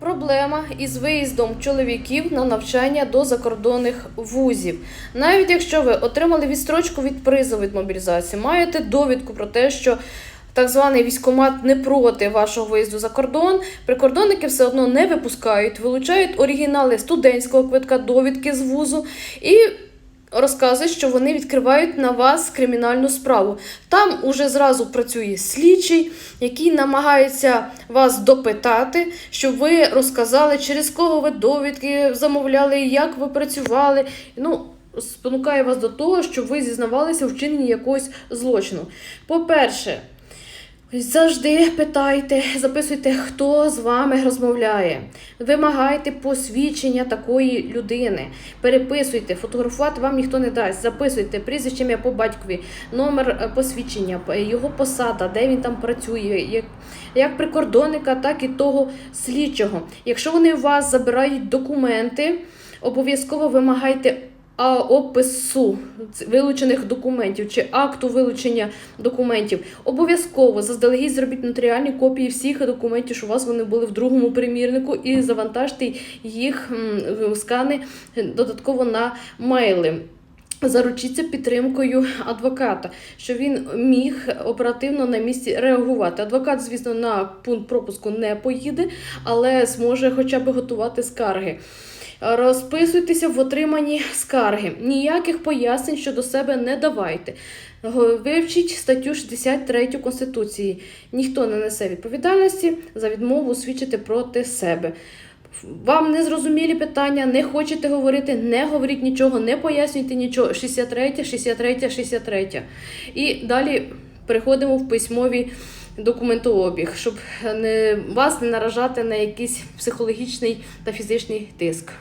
Проблема із виїздом чоловіків на навчання до закордонних вузів. Навіть якщо ви отримали відстрочку від призову від мобілізації, маєте довідку про те, що так званий військомат не проти вашого виїзду за кордон, прикордонники все одно не випускають, вилучають оригінали студентського квитка, довідки з вузу і розказують, що вони відкривають на вас кримінальну справу. Там уже зразу працює слідчий, який намагається вас допитати, щоб ви розказали, через кого ви довідки замовляли, як ви працювали. Ну, спонукає вас до того, щоб ви зізнавалися в вчиненні якогось злочину. По-перше, Завжди питайте, записуйте, хто з вами розмовляє. Вимагайте посвідчення такої людини. Переписуйте, фотографувати вам ніхто не дасть. Записуйте прізвище ім'я по батькові, номер е, посвідчення, його посада, де він там працює, як, як прикордонника, так і того слідчого. Якщо вони у вас забирають документи, обов'язково вимагайте опису вилучених документів чи акту вилучення документів. Обов'язково заздалегідь зробіть нотаріальні копії всіх документів, що у вас вони були в другому примірнику, і завантажте їх скани додатково на мейли. Заручіться підтримкою адвоката, що він міг оперативно на місці реагувати. Адвокат, звісно, на пункт пропуску не поїде, але зможе хоча б готувати скарги. Розписуйтеся в отриманні скарги. Ніяких пояснень щодо себе не давайте. Вивчіть статтю 63 Конституції. Ніхто не несе відповідальності за відмову свідчити проти себе. Вам незрозумілі питання, не хочете говорити, не говоріть нічого, не пояснюйте нічого. 63, 63, 63. І далі переходимо в письмові документообіг, щоб не, вас не наражати на якийсь психологічний та фізичний тиск.